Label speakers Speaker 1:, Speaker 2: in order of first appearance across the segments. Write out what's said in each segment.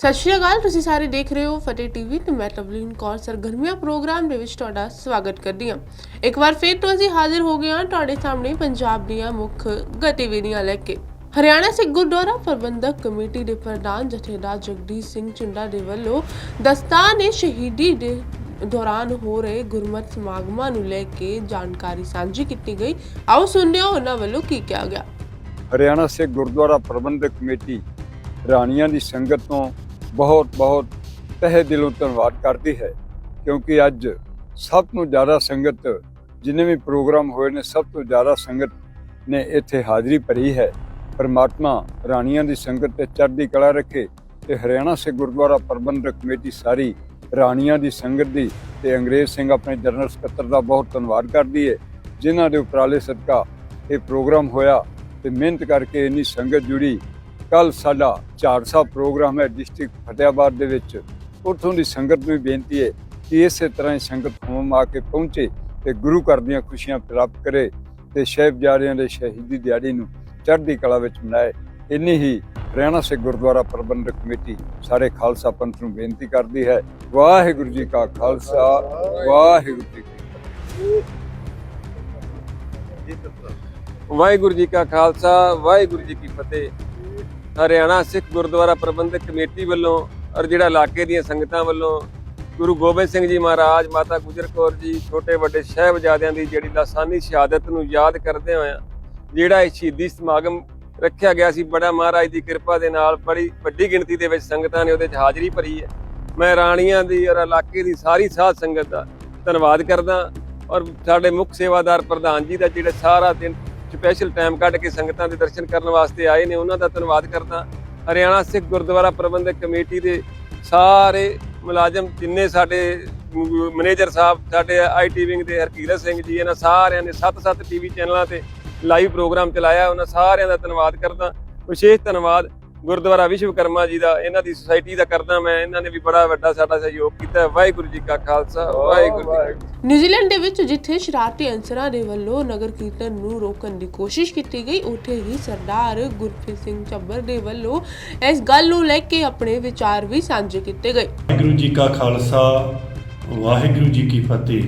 Speaker 1: ਸਤਿ ਸ਼੍ਰੀ ਅਕਾਲ, ਤੁਸੀਂ ਸਾਰੇ ਦੇਖ ਰਹੇ ਹੋ ਫਤਿਹ ਟੀਵੀ ਤੇ ਮੈਂ ਤਵਲੀਨ ਕੌਰ, ਸਰਗਰਮੀਆਂ ਪ੍ਰੋਗਰਾਮ ਦੇ ਵਿੱਚ ਤੁਹਾਡਾ ਸਵਾਗਤ ਕਰਦੀ ਹਾਂ। ਇੱਕ ਵਾਰ ਫਿਰ ਤੋਂ ਅਸੀਂ ਹਾਜ਼ਰ ਹੋ ਗਏ ਹਾਂ ਤੁਹਾਡੇ ਸਾਹਮਣੇ ਪੰਜਾਬ ਦੀਆਂ ਮੁੱਖ ਗਤੀਵਿਧੀਆਂ ਲੈ ਕੇ। ਹਰਿਆਣਾ ਸਿੱਖ ਗੁਰਦੁਆਰਾ ਪ੍ਰਬੰਧਕ ਕਮੇਟੀ ਦੇ ਪ੍ਰਧਾਨ ਜਥੇਦਾਰ ਜਗਦੀਸ਼ ਸਿੰਘ ਚੁੰਡਾ ਦੇ ਵੱਲੋਂ ਦਸਤਾਨੇ ਸ਼ਹੀਦੀ ਦੇ ਦੌਰਾਨ ਹੋ ਰਹੇ ਗੁਰਮਤਿ ਸਮਾਗਮਾਂ ਨੂੰ ਲੈ ਕੇ ਜਾਣਕਾਰੀ ਸਾਂਝੀ ਕੀਤੀ ਗਈ। ਆਓ ਸੁਣਦੇ ਹਾਂ ਉਹਨਾਂ ਵੱਲੋਂ ਕੀ ਕਿਹਾ ਗਿਆ।
Speaker 2: ਹਰਿਆਣਾ ਸਿੱਖ ਗੁਰਦੁਆਰਾ ਪ੍ਰਬੰਧਕ ਕਮੇਟੀ ਰਾਣੀਆਂ ਦੀ ਸੰਗਤ ਤੋਂ ਬਹੁਤ ਬਹੁਤ ਤਹਿ ਦਿਲੋਂ ਧੰਨਵਾਦ ਕਰਦੀ ਹੈ, ਕਿਉਂਕਿ ਅੱਜ ਸਭ ਤੋਂ ਜ਼ਿਆਦਾ ਸੰਗਤ, ਜਿੰਨੇ ਵੀ ਪ੍ਰੋਗਰਾਮ ਹੋਏ ਨੇ, ਸਭ ਤੋਂ ਜ਼ਿਆਦਾ ਸੰਗਤ ਨੇ ਇੱਥੇ ਹਾਜ਼ਰੀ ਭਰੀ ਹੈ। ਪਰਮਾਤਮਾ ਰਾਣੀਆਂ ਦੀ ਸੰਗਤ ਤੇ ਚੜ੍ਹਦੀ ਕਲਾ ਰੱਖੇ ਤੇ ਹਰਿਆਣਾ ਸਿੱਖ ਗੁਰਦੁਆਰਾ ਪ੍ਰਬੰਧਕ ਕਮੇਟੀ ਸਾਰੀ ਰਾਣੀਆਂ ਦੀ ਸੰਗਤ ਦੀ ਤੇ ਅੰਗਰੇਜ਼ ਸਿੰਘ ਆਪਣੇ ਜਨਰਲ ਸਕੱਤਰ ਦਾ ਬਹੁਤ ਧੰਨਵਾਦ ਕਰਦੀ ਹੈ, ਜਿਨ੍ਹਾਂ ਦੇ ਉਪਰਾਲੇ ਸਦਕਾ ਇਹ ਪ੍ਰੋਗਰਾਮ ਹੋਇਆ ਤੇ ਮਿਹਨਤ ਕਰਕੇ ਇੰਨੀ ਸੰਗਤ ਜੁੜੀ ਕੱਲ ਸਾਡਾ ਝਾੜਸਾ ਪ੍ਰੋਗਰਾਮ ਹੈ ਡਿਸਟ੍ਰਿਕਟ ਫਤਿਆਬਾਦ ਦੇ ਵਿੱਚ। ਉੱਥੋਂ ਦੀ ਸੰਗਤ ਨੂੰ ਵੀ ਬੇਨਤੀ ਹੈ ਕਿ ਇਸੇ ਤਰ੍ਹਾਂ ਹੀ ਸੰਗਤ ਹੋਮ ਆ ਕੇ ਪਹੁੰਚੇ ਤੇ ਗੁਰੂ ਘਰ ਦੀਆਂ ਖੁਸ਼ੀਆਂ ਪ੍ਰਾਪਤ ਕਰੇ ਤੇ ਸਾਹਿਬਜ਼ਾਦਿਆਂ ਦੇ ਸ਼ਹੀਦੀ ਦਿਹਾੜੀ ਨੂੰ ਚੜ੍ਹਦੀ ਕਲਾ ਵਿੱਚ ਮਨਾਏ। ਇੰਨੀ ਹੀ ਹਰਿਆਣਾ ਸਿੱਖ ਗੁਰਦੁਆਰਾ ਪ੍ਰਬੰਧਕ ਕਮੇਟੀ ਸਾਰੇ ਖਾਲਸਾ ਪੰਥ ਨੂੰ ਬੇਨਤੀ ਕਰਦੀ ਹੈ। ਵਾਹਿਗੁਰੂ ਜੀ ਕਾ ਖਾਲਸਾ, ਵਾਹਿਗੁਰੂ ਜੀ ਕੀ ਫਤਿਹ।
Speaker 3: ਵਾਹਿਗੁਰੂ ਜੀ ਕਾ ਖਾਲਸਾ, ਵਾਹਿਗੁਰੂ ਜੀ ਕੀ ਫਤਿਹ। ਹਰਿਆਣਾ ਸਿੱਖ ਗੁਰਦੁਆਰਾ ਪ੍ਰਬੰਧਕ ਕਮੇਟੀ ਵੱਲੋਂ ਔਰ ਜਿਹੜਾ ਇਲਾਕੇ ਦੀਆਂ ਸੰਗਤਾਂ ਵੱਲੋਂ ਗੁਰੂ ਗੋਬਿੰਦ ਸਿੰਘ ਜੀ ਮਹਾਰਾਜ, ਮਾਤਾ ਗੁਜਰ ਕੌਰ ਜੀ, ਛੋਟੇ ਵੱਡੇ ਸਹਿਬਜ਼ਾਦਿਆਂ ਦੀ ਜਿਹੜੀ ਲਾਸਾਨੀ ਸ਼ਹਾਦਤ ਨੂੰ ਯਾਦ ਕਰਦੇ ਹੋਇਆ ਜਿਹੜਾ ਇਹ ਸ਼ਹੀਦੀ ਸਮਾਗਮ ਰੱਖਿਆ ਗਿਆ ਸੀ, ਬੜਾ ਮਹਾਰਾਜ ਦੀ ਕਿਰਪਾ ਦੇ ਨਾਲ ਬੜੀ ਵੱਡੀ ਗਿਣਤੀ ਦੇ ਵਿੱਚ ਸੰਗਤਾਂ ਨੇ ਉਹਦੇ 'ਚ ਹਾਜ਼ਰੀ ਭਰੀ ਹੈ। ਮੈਂ ਰਾਣੀਆਂ ਦੀ ਔਰ ਇਲਾਕੇ ਦੀ ਸਾਰੀ ਸਾਧ ਸੰਗਤ ਦਾ ਧੰਨਵਾਦ ਕਰਦਾ ਔਰ ਸਾਡੇ ਮੁੱਖ ਸੇਵਾਦਾਰ ਪ੍ਰਧਾਨ ਜੀ ਦਾ ਜਿਹੜਾ ਸਾਰਾ ਦਿਨ ਸਪੈਸ਼ਲ ਟਾਈਮ ਕੱਢ ਕੇ ਸੰਗਤਾਂ ਦੇ ਦਰਸ਼ਨ ਕਰਨ ਵਾਸਤੇ ਆਏ ਨੇ, ਉਹਨਾਂ ਦਾ ਧੰਨਵਾਦ ਕਰਦਾ। ਹਰਿਆਣਾ ਸਿੱਖ ਗੁਰਦੁਆਰਾ ਪ੍ਰਬੰਧਕ ਕਮੇਟੀ ਦੇ ਸਾਰੇ ਮੁਲਾਜ਼ਮ ਜਿੰਨੇ ਸਾਡੇ ਮੈਨੇਜਰ ਸਾਹਿਬ, ਸਾਡੇ ਆਈਟੀ ਵਿੰਗ ਦੇ ਹਰਕੀਰਤ ਸਿੰਘ ਜੀ, ਇਹਨਾਂ ਸਾਰਿਆਂ ਨੇ ਸੱਤ-ਸੱਤ ਟੀਵੀ ਚੈਨਲਾਂ ਤੇ ਲਾਈਵ ਪ੍ਰੋਗਰਾਮ ਚਲਾਇਆ, ਉਹਨਾਂ ਸਾਰਿਆਂ ਦਾ ਧੰਨਵਾਦ ਕਰਦਾ। ਵਿਸ਼ੇਸ਼ ਧੰਨਵਾਦ ਗੁਰਦੁਆਰਾ ਵਿਸ਼ਵਕਰਮਾ ਜੀ ਦਾ ਇਹਨਾਂ ਦੀ ਸੁਸਾਇਟੀ ਦਾ ਕਰਦਾ ਮੈਂ ਇਹਨਾਂ ਨੇ ਵੀ ਬੜਾ ਵੱਡਾ ਸਾਡਾ ਸਹਿਯੋਗ ਕੀਤਾ। ਵਾਹਿਗੁਰੂ ਜੀ ਕਾ ਖਾਲਸਾ ਵਾਹਿਗੁਰੂ ਜੀ
Speaker 1: ਨਿਊਜ਼ੀਲੈਂਡ ਦੇ ਵਿੱਚ ਜਿੱਥੇ ਸ਼ਰਾਰਤੀ ਅਨਸਰਾਂ ਦੇ ਵੱਲੋਂ ਨਗਰ ਕੀਰਤਨ ਨੂੰ ਰੋਕਣ ਦੀ ਕੋਸ਼ਿਸ਼ ਕੀਤੀ ਗਈ ਉੱਥੇ ਹੀ ਸਰਦਾਰ ਗੁਰਪ੍ਰੀਤ ਸਿੰਘ ਚੱਬਰ ਦੇ ਵੱਲੋਂ ਇਸ ਗੱਲ ਨੂੰ ਲੈ ਕੇ ਆਪਣੇ ਵਿਚਾਰ ਵੀ ਸਾਂਝੇ ਕੀਤੇ ਗਏ।
Speaker 4: ਵਾਹਿਗੁਰੂ ਜੀ ਕਾ ਖਾਲਸਾ ਵਾਹਿਗੁਰੂ ਜੀ ਕੀ ਫਤਿਹ।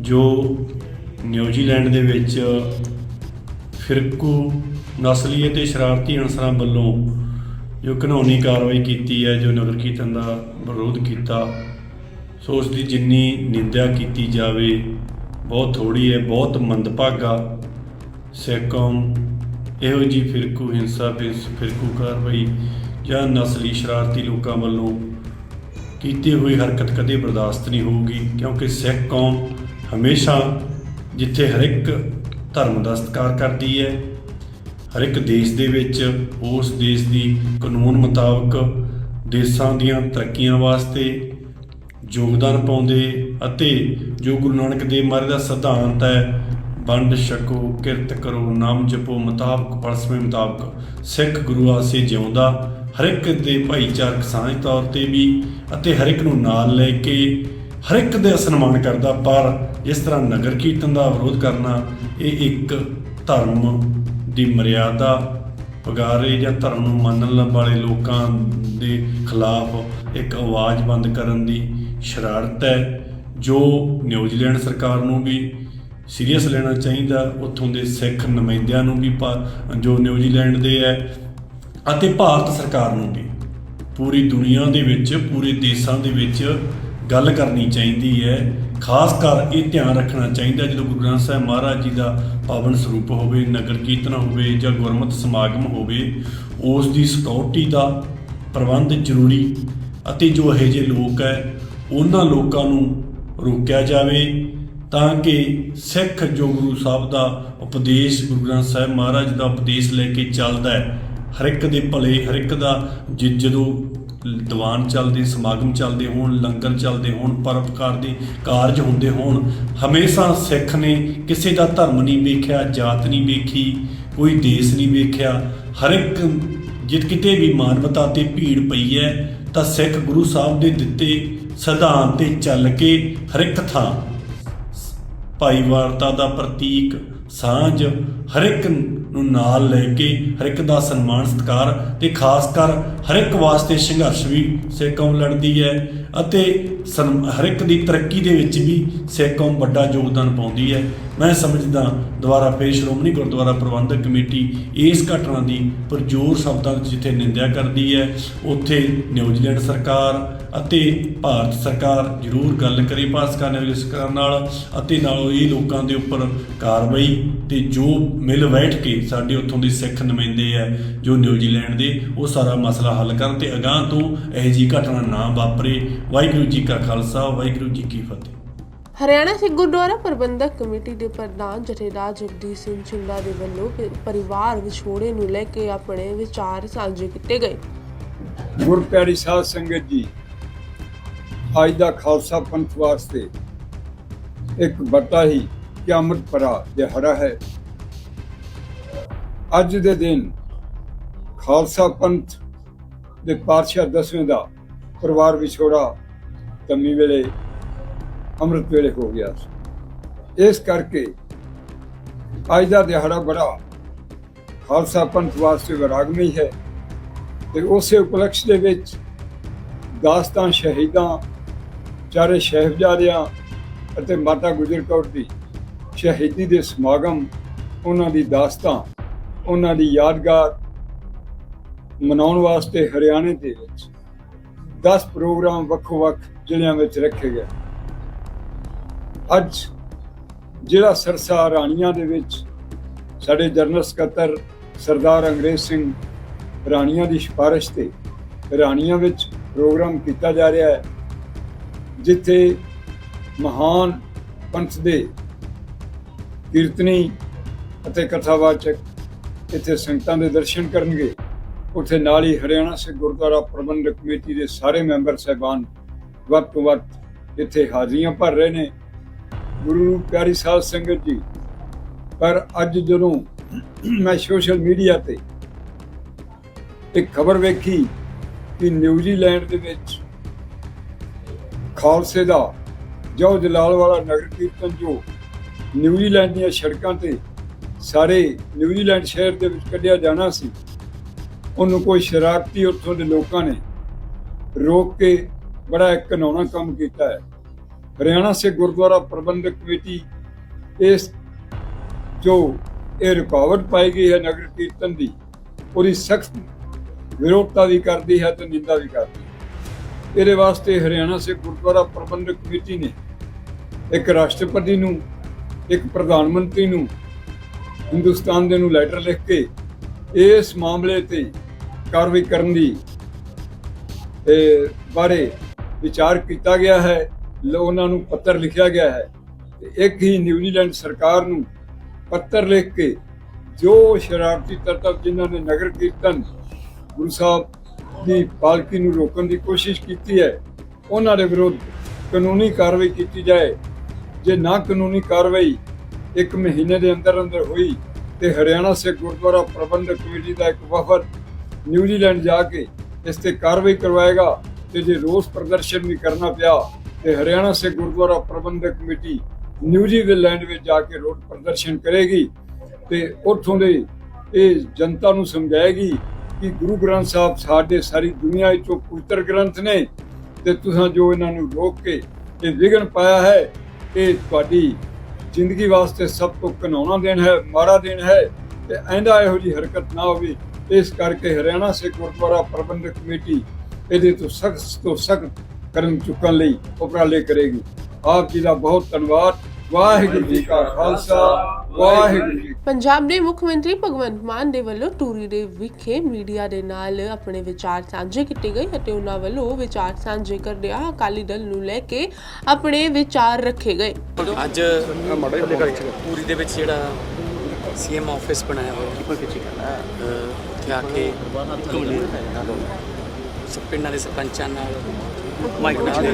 Speaker 4: ਜੋ ਨਿਊਜ਼ੀਲੈਂਡ ਦੇ ਵਿੱਚ ਫਿਰਕੂ ਨਸਲੀ ਅਤੇ ਸ਼ਰਾਰਤੀ ਅਨਸਰਾਂ ਵੱਲੋਂ ਜੋ ਕਾਨੂੰਨੀ ਕਾਰਵਾਈ ਕੀਤੀ ਹੈ, ਜੋ ਨਗਰ ਕੀਰਤਨ ਦਾ ਵਿਰੋਧ ਕੀਤਾ, ਸੋ ਉਸ ਦੀ ਜਿੰਨੀ ਨਿੰਦਿਆ ਕੀਤੀ ਜਾਵੇ, ਬਹੁਤ ਥੋੜੀ ਹੈ, ਬਹੁਤ ਮੰਦਭਾਗਾ। ਸਿੱਖ ਕੌਮ ਇਹੋ ਜੀ ਫਿਰਕੂ ਹਿੰਸਾ ਫਿ- ਫਿਰਕੂ ਕਾਰਵਾਈ ਜਾਂ ਨਸਲੀ ਸ਼ਰਾਰਤੀ ਲੋਕਾਂ ਵੱਲੋਂ ਕੀਤੀ ਹੋਈ ਹਰਕਤ ਕਦੇ ਬਰਦਾਸ਼ਤ ਨਹੀਂ ਹੋਊਗੀ, ਕਿਉਂਕਿ ਸਿੱਖ ਕੌਮ ਹਮੇਸ਼ਾ ਜਿੱਥੇ ਹਰ ਇੱਕ ਧਰਮ ਦਾ ਸਤਿਕਾਰ ਕਰਦੀ ਹੈ ਹਰ ਇੱਕ ਦੇਸ਼ ਦੇ ਵਿੱਚ ਉਸ ਦੇਸ਼ ਦੀ ਕਾਨੂੰਨ ਮੁਤਾਬਕ ਦੇਸ਼ਾਂ ਦੀਆਂ ਤਰੱਕੀਆਂ ਵਾਸਤੇ ਯੋਗਦਾਨ ਪਾਉਂਦੇ ਅਤੇ ਜੋ ਗੁਰੂ ਨਾਨਕ ਦੇਵ ਮਹਾਰਾਜ ਦਾ ਸਿਧਾਂਤ ਹੈ, ਵੰਡ, ਛਕੋ, ਕਿਰਤ ਕਰੋ, ਨਾਮ ਜਪੋ ਮੁਤਾਬਕ, ਪਰਸਵੇਂ ਮੁਤਾਬਕ ਸਿੱਖ ਗੁਰੂ ਆਸੇ ਜਿਉਂਦਾ, ਹਰ ਇੱਕ ਦੇ ਭਾਈਚਾਰਕ ਸਾਂਝ ਤੌਰ ਤੇ ਵੀ ਅਤੇ ਹਰ ਇੱਕ ਨੂੰ ਨਾਲ ਲੈ ਕੇ ਹਰ ਇੱਕ ਦਾ ਸਨਮਾਨ ਕਰਦਾ, ਪਰ ਇਸ ਤਰ੍ਹਾਂ ਨਗਰ ਕੀਰਤਨ ਦਾ ਵਿਰੋਧ ਕਰਨਾ ਇਹ ਇੱਕ ਧਰਮ ਦੀ ਮਰਿਆਦਾ ਪਗਾਰੇ ਜਾਂ ਧਰਮ ਨੂੰ ਮੰਨਣ ਵਾਲੇ ਲੋਕਾਂ ਦੇ ਖਿਲਾਫ ਇੱਕ ਆਵਾਜ਼ ਬੰਦ ਕਰਨ ਦੀ ਸ਼ਰਾਰਤ ਹੈ, ਜੋ ਨਿਊਜ਼ੀਲੈਂਡ ਸਰਕਾਰ ਨੂੰ ਵੀ ਸੀਰੀਅਸ ਲੈਣਾ ਚਾਹੀਦਾ, ਉੱਥੋਂ ਦੇ ਸਿੱਖ ਨੁਮਾਇੰਦਿਆਂ ਨੂੰ ਵੀ ਭਾ- ਜੋ ਨਿਊਜ਼ੀਲੈਂਡ ਦੇ ਹੈ ਅਤੇ ਭਾਰਤ ਸਰਕਾਰ ਨੂੰ ਵੀ। ਪੂਰੀ ਦੁਨੀਆ ਦੇ ਵਿੱਚ, ਪੂਰੇ ਦੇਸ਼ਾਂ ਦੇ ਵਿੱਚ ਗੱਲ ਕਰਨੀ ਚਾਹੀਦੀ ਹੈ। ਖਾਸ ਕਰ ਇਹ ਧਿਆਨ ਰੱਖਣਾ ਚਾਹੀਦਾ ਜਦੋਂ ਗੁਰੂ ਗ੍ਰੰਥ ਸਾਹਿਬ ਮਹਾਰਾਜ ਜੀ ਦਾ ਪਾਵਨ ਸਰੂਪ ਹੋਵੇ, ਨਗਰ ਕੀਰਤਨ ਹੋਵੇ ਜਾਂ ਗੁਰਮਤਿ ਸਮਾਗਮ ਹੋਵੇ, ਉਸ ਦੀ ਸਿਕਿਉਰਿਟੀ ਦਾ ਪ੍ਰਬੰਧ ਜ਼ਰੂਰੀ ਅਤੇ ਜੋ ਇਹੋ ਜਿਹੇ ਲੋਕ ਹੈ, ਉਹਨਾਂ ਲੋਕਾਂ ਨੂੰ ਰੋਕਿਆ ਜਾਵੇ ਤਾਂ ਕਿ ਸਿੱਖ ਜੋ ਗੁਰੂ ਸਾਹਿਬ ਦਾ ਉਪਦੇਸ਼ ਗੁਰੂ ਗ੍ਰੰਥ ਸਾਹਿਬ ਮਹਾਰਾਜ ਦਾ ਉਪਦੇਸ਼ ਲੈ ਕੇ ਚੱਲਦਾ ਹੈ, ਹਰ ਇੱਕ ਦੇ ਭਲੇ, ਹਰ ਇੱਕ ਦਾ ਜਦੋਂ ਦੀਵਾਨ ਚੱਲਦੇ, ਸਮਾਗਮ ਚੱਲਦੇ ਹੋਣ, ਲੰਗਰ ਚੱਲਦੇ ਹੋਣ, ਪਰਉਪਕਾਰ ਦੇ ਕਾਰਜ ਹੁੰਦੇ ਹੋਣ, ਹਮੇਸ਼ਾ ਸਿੱਖ ਨੇ ਕਿਸੇ ਦਾ ਧਰਮ ਨਹੀਂ ਵੇਖਿਆ, ਜਾਤ ਨਹੀਂ ਵੇਖੀ, ਕੋਈ ਦੇਸ਼ ਨਹੀਂ ਵੇਖਿਆ, ਹਰ ਇੱਕ ਜਿਤ ਕਿਤੇ ਵੀ ਮਾਨਵਤਾ ਤੇ ਭੀੜ ਪਈ ਹੈ, ਤਾਂ ਸਿੱਖ ਗੁਰੂ ਸਾਹਿਬ ਦੇ ਦਿੱਤੇ ਸਿਧਾਂਤ ਤੇ ਚੱਲ ਕੇ ਹਰ ਇੱਕ ਥਾਂ ਭਾਈਵਾਰਤਾ ਦਾ ਪ੍ਰਤੀਕ, ਸਾਂਝ, ਹਰ ਇੱਕ ਨੂੰ ਨਾਲ ਲੈ ਕੇ ਹਰ ਇੱਕ ਦਾ ਸਨਮਾਨ, ਸਤਿਕਾਰ ਤੇ ਖਾਸ ਕਰ ਹਰ ਇੱਕ ਵਾਸਤੇ ਸੰਘਰਸ਼ ਵੀ ਸਿੱਖ ਕੌਮ ਲੜਦੀ ਹੈ ਅਤੇ ਸਨ- ਹਰ ਇੱਕ ਦੀ ਤਰੱਕੀ ਦੇ ਵਿੱਚ ਵੀ ਸਿੱਖ ਕੌਮ ਵੱਡਾ ਯੋਗਦਾਨ ਪਾਉਂਦੀ ਹੈ। ਮੈਂ ਸਮਝਦਾ ਦੁਆਰਾ ਫੇਰ ਸ਼੍ਰੋਮਣੀ ਗੁਰਦੁਆਰਾ ਪ੍ਰਬੰਧਕ ਕਮੇਟੀ ਇਸ ਘਟਨਾ ਦੀ ਪਰਜੋਰ ਸ਼ਬਦਾਂ ਵਿੱਚ ਜਿੱਥੇ ਨਿੰਦਿਆ ਕਰਦੀ ਹੈ, ਉੱਥੇ ਨਿਊਜ਼ੀਲੈਂਡ ਸਰਕਾਰ ਅਤੇ ਭਾਰਤ ਸਰਕਾਰ ਜ਼ਰੂਰ ਗੱਲ ਕਰੇ ਭਾਰਤ ਨੇ ਸਰਕਾਰ ਨਾਲ ਅਤੇ ਨਾਲ ਇਹ ਲੋਕਾਂ ਦੇ ਉੱਪਰ ਕਾਰਵਾਈ ਤੇ ਜੋ ਮਿਲ ਬੈਠ ਕੇ ਸਾਡੇ ਉੱਥੋਂ ਦੇ ਸਿੱਖ ਨੁਮਾਇੰਦੇ ਆ ਜੋ ਨਿਊਜ਼ੀਲੈਂਡ ਦੇ, ਉਹ ਸਾਰਾ ਮਸਲਾ ਹੱਲ ਕਰਨ ਤੇ ਅਗਾਂਹ ਤੋਂ ਇਹੋ ਜਿਹੀ ਘਟਨਾ ਨਾ ਵਾਪਰੇ। ਵਾਹਿਗੁਰੂ ਜੀ ਕਾ ਖਾਲਸਾ, ਵਾਹਿਗੁਰੂ ਜੀ ਕੀ ਫਤਿਹ।
Speaker 1: ਹਰਿਆਣਾ ਸਿੱਖ ਗੁਰਦੁਆਰਾ ਪ੍ਰਬੰਧਕ ਕਮੇਟੀ ਦੇ ਪ੍ਰਧਾਨ ਜਥੇਦਾਰ ਜਗਦੀਸ਼ ਸਿੰਘ ਚੁੰਦਾ ਦੇ ਵੱਲੋਂ ਪਰਿਵਾਰ ਵਿਛੋੜੇ ਨੂੰ ਲੈ ਕੇ ਆਪਣੇ ਵਿਚਾਰ ਸਾਂਝੇ ਕੀਤੇ ਗਏ।
Speaker 2: ਗੁਰਪਿਆਰੀ ਸਾਧ ਸੰਗਤ ਜੀ, ਅੱਜ ਦਾ ਖਾਲਸਾ ਪੰਥ ਵਾਸਤੇ ਇੱਕ ਵੱਡਾ ਹੀ ਕਿਆਮਤ ਭਰਾ ਦਿਹਾੜਾ ਹੈ। ਅੱਜ ਦੇ ਦਿਨ ਖਾਲਸਾ ਪੰਥ ਦੇ ਪਾਤਸ਼ਾਹ ਦਸਵੇਂ ਦਾ ਪਰਿਵਾਰ ਵਿਛੋੜਾ ਤਮੀ ਵੇਲੇ ਅੰਮ੍ਰਿਤ ਵੇਲੇ ਹੋ ਗਿਆ ਸੀ। ਇਸ ਕਰਕੇ ਅੱਜ ਦਾ ਦਿਹਾੜਾ ਬੜਾ ਖਾਲਸਾ ਪੰਥ ਵਾਸਤੇ ਵਿਰਾਗਮਈ ਹੈ ਤੇ ਉਸੇ ਉਪਲਕਸ਼ ਦੇ ਵਿੱਚ ਦਾਸਤਾਨ ਸ਼ਹੀਦਾਂ, ਚਾਰੇ ਸ਼ਹਿਬਜ਼ਾਦਿਆਂ ਅਤੇ ਮਾਤਾ ਗੁਜਰ ਕੌਰ ਦੀ ਸ਼ਹੀਦੀ ਦੇ ਸਮਾਗਮ, ਉਹਨਾਂ ਦੀ ਦਾਸਤਾਂ ਉਹਨਾਂ ਦੀ ਯਾਦਗਾਰ ਮਨਾਉਣ ਵਾਸਤੇ ਹਰਿਆਣੇ ਦੇ ਵਿੱਚ 10 ਪ੍ਰੋਗਰਾਮ ਵੱਖੋ-ਵੱਖ ਜ਼ਿਲ੍ਹਿਆਂ ਵਿੱਚ ਰੱਖੇ ਗਏ। ਅੱਜ ਜ਼ਿਲ੍ਹਾ ਸਰਸਾ ਰਾਣੀਆਂ ਦੇ ਵਿੱਚ ਸਾਡੇ ਜਨਰਲ ਸਕੱਤਰ ਸਰਦਾਰ ਅੰਗਰੇਜ਼ ਸਿੰਘ ਰਾਣੀਆਂ ਦੀ ਸਿਫਾਰਿਸ਼ ਤੇ ਰਾਣੀਆਂ ਵਿੱਚ ਪ੍ਰੋਗਰਾਮ ਕੀਤਾ ਜਾ ਰਿਹਾ ਹੈ, ਜਿੱਥੇ ਮਹਾਨ ਪੰਥ ਦੇ ਕੀਰਤਨੀ ਅਤੇ ਕਥਾਵਾਚਕ ਇੱਥੇ ਸੰਗਤਾਂ ਦੇ ਦਰਸ਼ਨ ਕਰਨਗੇ। ਉੱਥੇ ਨਾਲ ਹੀ ਹਰਿਆਣਾ ਸਿੱਖ ਗੁਰਦੁਆਰਾ ਪ੍ਰਬੰਧਕ ਕਮੇਟੀ ਦੇ ਸਾਰੇ ਮੈਂਬਰ ਸਹਿਬਾਨ ਵੱਧ ਤੋਂ ਵੱਧ ਇੱਥੇ ਹਾਜ਼ਰੀਆਂ ਭਰ ਰਹੇ ਨੇ। ਗੁਰੂ ਪਿਆਰੀ ਸਾਧ ਸੰਗਤ ਜੀ, ਪਰ ਅੱਜ ਜਦੋਂ ਮੈਂ ਸੋਸ਼ਲ ਮੀਡੀਆ ਤੇ ਇੱਕ ਖਬਰ ਵੇਖੀ ਕਿ ਨਿਊਜ਼ੀਲੈਂਡ ਦੇ ਵਿੱਚ ਖਾਲਸੇ ਦਾ ਜੋ ਜਲਾਲ ਵਾਲਾ ਨਗਰ ਕੀਰਤਨ ਜੋ ਨਿਊਜ਼ੀਲੈਂਡ ਦੀਆਂ ਸੜਕਾਂ ਤੇ ਸਾਰੇ ਨਿਊਜ਼ੀਲੈਂਡ ਸ਼ਹਿਰ ਦੇ ਵਿੱਚ ਕੱਢਿਆ ਜਾਣਾ ਸੀ, ਉਹਨੂੰ ਕੋਈ ਸ਼ਰਾਰਤੀ ਉੱਥੋਂ ਦੇ ਲੋਕਾਂ ਨੇ ਰੋਕ ਕੇ ਬੜਾ ਇੱਕ ਘਿਨਾਉਣਾ ਕੰਮ ਕੀਤਾ ਹੈ। ਹਰਿਆਣਾ ਸੇ ਗੁਰਦੁਆਰਾ ਪ੍ਰਬੰਧਕ ਕਮੇਟੀ ਇਸ ਜੋ ਇਹ ਰੁਕਾਵਟ ਪਾਈ ਗਈ ਹੈ ਨਗਰ ਕੀਰਤਨ ਦੀ, ਉਹਦੀ ਸਖਤ ਵਿਰੋਧਤਾ ਵੀ ਕਰਦੀ ਹੈ ਤੇ ਨਿੰਦਾ ਵੀ ਕਰਦੀ ਹੈ। ਇਹਦੇ ਵਾਸਤੇ ਹਰਿਆਣਾ ਸੇ ਗੁਰਦੁਆਰਾ ਪ੍ਰਬੰਧਕ ਕਮੇਟੀ ਨੇ ਇੱਕ ਰਾਸ਼ਟਰਪਤੀ ਨੂੰ, ਇੱਕ ਪ੍ਰਧਾਨ ਮੰਤਰੀ ਨੂੰ, ਹਿੰਦੁਸਤਾਨ ਦੇ ਨੂੰ ਲੈਟਰ ਲਿਖ ਕੇ ਇਸ ਮਾਮਲੇ ਤੇ ਕਾਰਵਾਈ ਕਰਨ ਦੀ ਬਾਰੇ ਵਿਚਾਰ ਕੀਤਾ ਗਿਆ ਹੈ। ਉਹਨਾਂ ਨੂੰ ਪੱਤਰ ਲਿਖਿਆ ਗਿਆ ਹੈ। ਤੇ ਇੱਕ ਹੀ ਨਿਊਜ਼ੀਲੈਂਡ ਸਰਕਾਰ ਨੂੰ ਪੱਤਰ ਲਿਖ ਕੇ ਜੋ ਸ਼ਰਾਰਤੀ ਤੱਤਵ ਜਿਨ੍ਹਾਂ ਨੇ ਨਗਰ ਕੀਰਤਨ ਗੁਰੂ ਸਾਹਿਬ ਦੀ ਪਾਲਕੀ ਨੂੰ ਰੋਕਣ ਦੀ ਕੋਸ਼ਿਸ਼ ਕੀਤੀ ਹੈ, ਉਹਨਾਂ ਦੇ ਵਿਰੁੱਧ ਕਾਨੂੰਨੀ ਕਾਰਵਾਈ ਕੀਤੀ ਜਾਏ। ਜੇ ਨਾ ਕਾਨੂੰਨੀ ਕਾਰਵਾਈ ਇੱਕ ਮਹੀਨੇ ਦੇ ਅੰਦਰ ਅੰਦਰ ਹੋਈ, ਤੇ ਹਰਿਆਣਾ ਸਿੱਖ ਗੁਰਦੁਆਰਾ ਪ੍ਰਬੰਧਕ ਕਮੇਟੀ ਦਾ ਇੱਕ ਵਫਦ ਨਿਊਜ਼ੀਲੈਂਡ ਜਾ ਕੇ ਇਸ ਤੇ ਕਾਰਵਾਈ ਕਰਵਾਏਗਾ, ਤੇ ਜੇ ਰੋਸ ਪ੍ਰਦਰਸ਼ਨ ਵੀ ਕਰਨਾ ਪਿਆ ਤੇ ਹਰਿਆਣਾ ਸੇ Gurdwara Parbandhak Committee New Zealand ਵਿੱਚ ਜਾ ਕੇ ਰੋਡ ਪ੍ਰਦਰਸ਼ਨ ਕਰੇਗੀ ਤੇ ਉੱਥੋਂ ਦੇ ਇਹ ਜਨਤਾ ਨੂੰ ਸਮਝਾਏਗੀ ਕਿ ਗੁਰੂ ਗ੍ਰੰਥ ਸਾਹਿਬ ਸਾਡੇ ਸਾਰੀ ਦੁਨੀਆ ਵਿੱਚੋਂ ਪਵਿੱਤਰ ਗ੍ਰੰਥ ਨੇ ਤੇ ਤੁਸੀਂ ਜੋ ਇਹਨਾਂ ਨੂੰ ਰੋਕ ਕੇ ਇਹ ਵਿਗਨ ਪਾਇਆ ਹੈ, ਇਹ ਤੁਹਾਡੀ ਜ਼ਿੰਦਗੀ ਵਾਸਤੇ ਸਭ ਤੋਂ ਘਿਨਾਉਣਾ ਦਿਨ ਹੈ, ਮਾੜਾ ਦਿਨ ਹੈ ਤੇ ਐਂਦਾ ਇਹੋ ਜੀ ਹਰਕਤ ਨਾ ਹੋਵੇ। ਇਸ ਕਰਕੇ ਹਰਿਆਣਾ ਸਿੱਖ ਗੁਰਦੁਆਰਾ ਪ੍ਰਬੰਧਕ ਕਮੇਟੀ ਇਹਦੇ ਤੋਂ ਸਖਤ ਤੋਂ ਸਖਤ ਕਦਮ ਚੁੱਕਣ ਲਈ ਉਪਰਾਲੇ ਕਰੇਗੀ। ਆਪ ਜੀ ਦਾ ਬਹੁਤ ਧੰਨਵਾਦ। ਵਾਹਿਗੁਰੂ ਜੀ ਕਾ ਖਾਲਸਾ ਵਾਹਿਗੁਰੂ ਜੀ
Speaker 1: ਪੰਜਾਬ ਦੇ ਮੁੱਖ ਮੰਤਰੀ ਭਗਵੰਤ ਮਾਨ ਦੇ ਵੱਲੋਂ ਟੂਰੀ ਦੇ ਵਿਖੇ ਮੀਡੀਆ ਦੇ ਨਾਲ ਆਪਣੇ ਵਿਚਾਰ ਸਾਂਝੇ ਕੀਤੇ ਗਏ ਅਤੇ ਉਹਨਾਂ ਵੱਲੋਂ ਵਿਚਾਰ ਸਾਂਝੇ ਕਰਦਿਆਂ ਅਕਾਲੀ ਦਲ ਨੂੰ ਲੈ ਕੇ ਆਪਣੇ ਵਿਚਾਰ ਰੱਖੇ ਗਏ।
Speaker 5: ਅੱਜ ਪੂਰੀ ਦੇ ਵਿੱਚ ਜਿਹੜਾ ਸੀਐਮ ਆਫਿਸ ਬਣਾਇਆ ਹੋਇਆ ਅਹ ਉੱਥੇ ਆ ਕੇ ਸਭ ਪਿੰਡਾਂ ਦੇ ਸਰਪੰਚਾਂ ਨਾਲ ਮਾਈਕ ਨਾਲ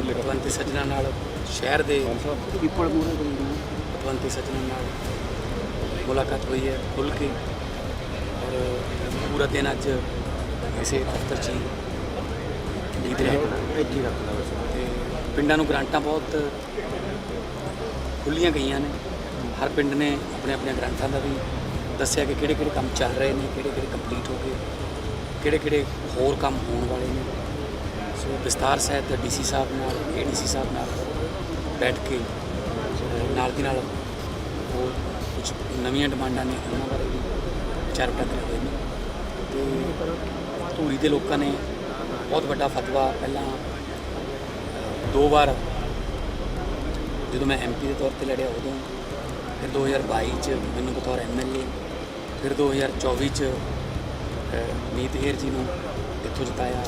Speaker 5: ਭਗਵੰਤੀ ਸੱਜਣਾ ਨਾਲ, ਸ਼ਹਿਰ ਦੇ ਭਗਵੰਤੀ ਸੱਜਣਾ ਨਾਲ ਮੁਲਾਕਾਤ ਹੋਈ ਹੈ ਖੁੱਲ ਕੇ। ਔਰ ਪੂਰਾ ਦਿਨ ਅੱਜ ਇਸੇ ਦਫ਼ਤਰ 'ਚ ਹੀ ਰਿਹਾ ਤੇ ਪਿੰਡਾਂ ਨੂੰ ਗ੍ਰਾਂਟਾਂ ਬਹੁਤ ਖੁੱਲੀਆਂ ਗਈਆਂ ਨੇ। ਹਰ ਪਿੰਡ ਨੇ ਆਪਣੇ ਆਪਣੇ ਗ੍ਰੰਥਾਂ ਦਾ ਵੀ ਦੱਸਿਆ ਕਿ ਕਿਹੜੇ ਕਿਹੜੇ ਕੰਮ ਚੱਲ ਰਹੇ ਨੇ ਕਿਹੜੇ ਕਿਹੜੇ ਕੰਪਲੀਟ ਹੋ ਗਏ ਕਿਹੜੇ ਕਿਹੜੇ ਹੋਰ ਕੰਮ ਹੋਣ ਵਾਲੇ ਨੇ। ਸੋ ਵਿਸਤਾਰ ਸਹਿਤ ਡੀਸੀ ਸਾਹਿਬ ਨਾਲ ਏਡੀਸੀ ਸਾਹਿਬ ਨਾਲ ਬੈਠ ਕੇ ਨਾਲ ਦੀ ਨਾਲ ਉਹ ਕੁਝ ਨਵੀਆਂ ਡਿਮਾਂਡਾਂ ਨੇ ਉਹਨਾਂ ਬਾਰੇ ਵੀ ਵਿਚਾਰ ਵਟਾਂਦਰੇ ਹੋਏ ਨੇ। ਤੇ ਧੂਰੀ ਦੇ ਲੋਕਾਂ ਨੇ ਬਹੁਤ ਵੱਡਾ ਫਤਵਾ ਪਹਿਲਾਂ ਦੋ ਵਾਰ ਜਦੋਂ ਮੈਂ ਐਮਪੀ ਦੇ ਤੌਰ ਤੇ ਲੜਿਆ ਉਦੋਂ ਫਿਰ 2022 ਚ ਮੈਨੂੰ ਬਤੌਰ ਐਮਐਲਏ ਫਿਰ 2024 ਚ ਅਹ, ਮੀਤ ਹੇਰ ਜੀ ਨੂੰ ਇੱਥੋਂ ਜਿਤਾਇਆ।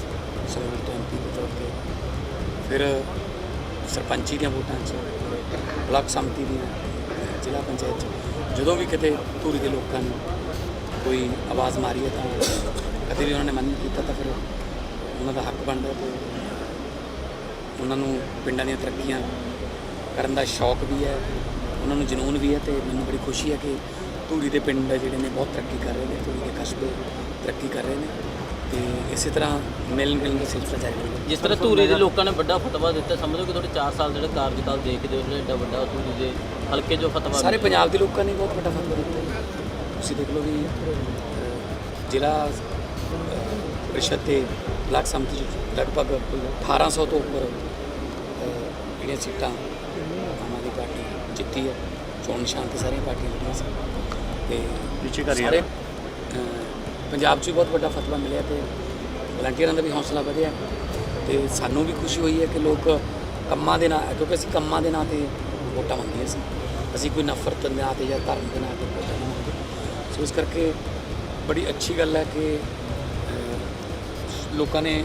Speaker 5: ਸੋਲਰ ਤੋਂ ਐਮਪੀ ਦੇ ਤੌਰ ਤੇ ਫਿਰ ਸਰਪੰਚੀ ਦੀਆਂ ਵੋਟਾਂ 'ਚ, ਬਲਾਕ ਸੰਮਤੀ ਦੀਆਂ, ਜ਼ਿਲ੍ਹਾ ਪੰਚਾਇਤ 'ਚ। ਜਦੋਂ ਵੀ ਕਿਤੇ ਧੂਰੀ ਦੇ ਲੋਕਾਂ ਨੂੰ ਕੋਈ ਆਵਾਜ਼ ਮਾਰੀ ਹੈ ਤਾਂ ਕਦੇ ਵੀ ਉਹਨਾਂ ਨੇ ਮੰਨ ਨਹੀਂ ਕੀਤਾ ਤਾਂ ਫਿਰ ਉਹਨਾਂ ਦਾ ਹੱਕ ਬਣਦਾ ਤੇ ਉਹਨਾਂ ਨੂੰ ਪਿੰਡਾਂ ਦੀਆਂ ਤਰੱਕੀਆਂ ਕਰਨ ਦਾ ਸ਼ੌਕ ਵੀ ਹੈ, ਉਹਨਾਂ ਨੂੰ ਜਨੂਨ ਵੀ ਹੈ ਤੇ ਮੈਨੂੰ ਬੜੀ ਖੁਸ਼ੀ ਹੈ ਕਿ ਧੂਰੀ ਦੇ ਪਿੰਡ ਜਿਹੜੇ ਨੇ ਬਹੁਤ ਤਰੱਕੀ ਕਰ ਰਹੇ ਨੇ, ਧੂਰੀ ਦੇ ਕਸਬੇ ਤਰੱਕੀ ਕਰ ਰਹੇ ਨੇ। ਤੇ ਇਸੇ ਤਰ੍ਹਾਂ ਮਿਲਣ ਮਿਲਣ ਦਾ ਸਿਲਸਿਲਾ ਜਾਰੀ ਰਹੇਗਾ
Speaker 6: ਜਿਸ ਤਰ੍ਹਾਂ ਧੂਰੀ ਦੇ ਲੋਕਾਂ ਨੇ ਵੱਡਾ ਫਤਵਾ ਦਿੱਤਾ ਸਮਝੋ ਕਿ ਤੁਹਾਡੇ 4 ਸਾਲ ਜਿਹੜੇ ਕਾਰਜਕਾਲ ਦੇਖਦੇ ਹੋ ਏਡਾ ਵੱਡਾ ਧੂਰੀ ਦੇ ਹਲਕੇ ਜੋ ਫਤਵਾ
Speaker 5: ਸਾਰੇ ਪੰਜਾਬ ਦੇ ਲੋਕਾਂ ਨੇ ਬਹੁਤ ਵੱਡਾ ਫਤਵਾ ਦਿੱਤਾ। ਹੈ। ਤੁਸੀਂ ਦੇਖ ਲਓ ਵੀ ਅਹ, ਜ਼ਿਲ੍ਹਾ ਅਹ, ਪ੍ਰੀਸ਼ਦ ਤੇ ਬਲਾਕ ਸੰਮਤੀ 'ਚ ਲਗਭਗ 1800 ਤੋਂ ਉੱਪਰ ਅਹ, ਜਿਹੜੀਆਂ ਸੀਟਾਂ ਆਮ ਆਦਮੀ ਪਾਰਟੀ ਜਿੱਤੀ ਹੈ ਚੋਣ ਨਿਸ਼ਾਨ ਤੇ ਸਾਰੀਆਂ ਪਾਰਟੀਆਂ ਲੜੀਆਂ ਸੀ। ਤੇ
Speaker 6: ਪਿੱਛੇ ਕਰ
Speaker 5: ਸਾਰੇ ਅਹ, ਪੰਜਾਬ 'ਚ ਵੀ ਬਹੁਤ ਵੱਡਾ ਫਤਵਾ ਮਿਲਿਆ ਤੇ ਵਲੰਟੀਅਰਾਂ ਦਾ ਵੀ ਹੌਸਲਾ ਵਧਿਆ ਤੇ ਸਾਨੂੰ ਵੀ ਖੁਸ਼ੀ ਹੋਈ ਹੈ ਕਿ ਲੋਕ ਕੰਮਾਂ ਦੇ ਨਾਂ, ਕਿਉਂਕਿ ਅਸੀਂ ਕੰਮਾਂ ਦੇ ਨਾਂ ਤੇ ਵੋਟਾਂ ਮੰਗੀਆਂ ਸੀ। ਅਸੀਂ ਕੋਈ ਨਫ਼ਰਤ ਦੇ ਨਾਂ ਤੇ ਜਾਂ ਧਰਮ ਦੇ ਨਾਂ ਤੇ ਵੋਟਾਂ ਨਹੀਂ ਮੰਗਦੇ। ਸੋ ਇਸ ਕਰਕੇ ਬੜੀ ਅੱਛੀ ਗੱਲ ਹੈ ਕਿ ਲੋਕਾਂ ਨੇ